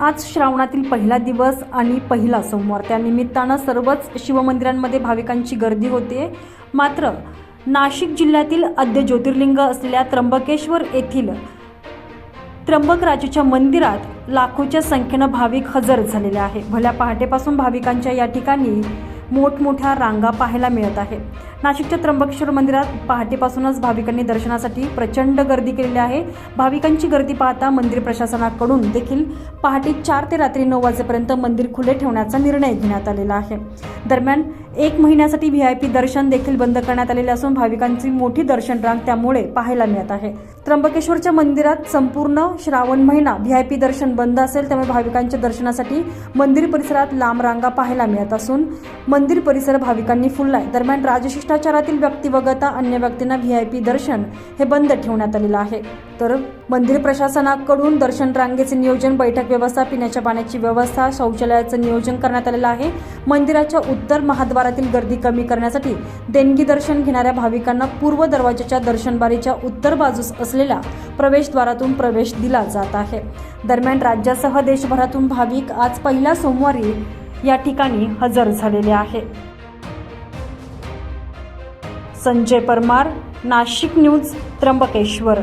आज श्रावणातील पहिला दिवस आणि पहिला सोमवार. त्या निमित्तानं सर्वच शिवमंदिरांमध्ये भाविकांची गर्दी होते. मात्र नाशिक जिल्ह्यातील आद्य ज्योतिर्लिंग असलेल्या त्र्यंबकेश्वर येथील त्र्यंबकराजेच्या मंदिरात लाखोच्या संख्येनं भाविक हजर झालेले आहे भल्या पहाटेपासून भाविकांच्या या ठिकाणी मोठमोठ्या रांगा पाहायला मिळत आहे नाशिकच्या त्र्यंबकेश्वर मंदिरात पहाटेपासूनच भाविकांनी दर्शनासाठी प्रचंड गर्दी केलेली आहे. भाविकांची गर्दी पाहता मंदिर प्रशासनाकडून देखील पहाटे चार ते रात्री नऊ वाजेपर्यंत मंदिर खुले ठेवण्याचा निर्णय घेण्यात आलेला आहे. दरम्यान एक महिन्यासाठी व्ही आय पी दर्शन देखील बंद करण्यात आलेले असून भाविकांची मोठी दर्शन रांग त्यामुळे पाहायला मिळत आहे. त्र्यंबकेश्वरच्या मंदिरात संपूर्ण श्रावण महिना व्ही आय पी दर्शन बंद असेल त्यामुळे भाविकांच्या दर्शनासाठी मंदिर परिसरात लांब रांगा पाहायला मिळत असून मंदिर परिसर भाविकांनी फुललाय. दरम्यान राजशिष्टाचारातील व्यक्ती वगळता अन्य व्यक्तींना व्ही आय पी दर्शन हे बंद ठेवण्यात आलेलं आहे. तर मंदिर प्रशासनाकडून दर्शन रांगेचे नियोजन बैठक व्यवस्था पिण्याच्या पाण्याची व्यवस्था शौचालयाचं नियोजन करण्यात आलेलं आहे. मंदिराच्या उत्तर महाद्वार महाद्वारातील गर्दी कमी करण्यासाठी देणगी दर्शन घेणाऱ्या भाविकांना पूर्व दरवाजाच्या दर्शनबारीच्या उत्तर बाजूस असलेल्या प्रवेशद्वारातून प्रवेश दिला जात आहे. दरम्यान राज्यासह देशभरातून भाविक आज पहिल्या सोमवारी या ठिकाणी हजर झालेले आहे. संजय परमार नाशिक न्यूज त्र्यंबकेश्वर.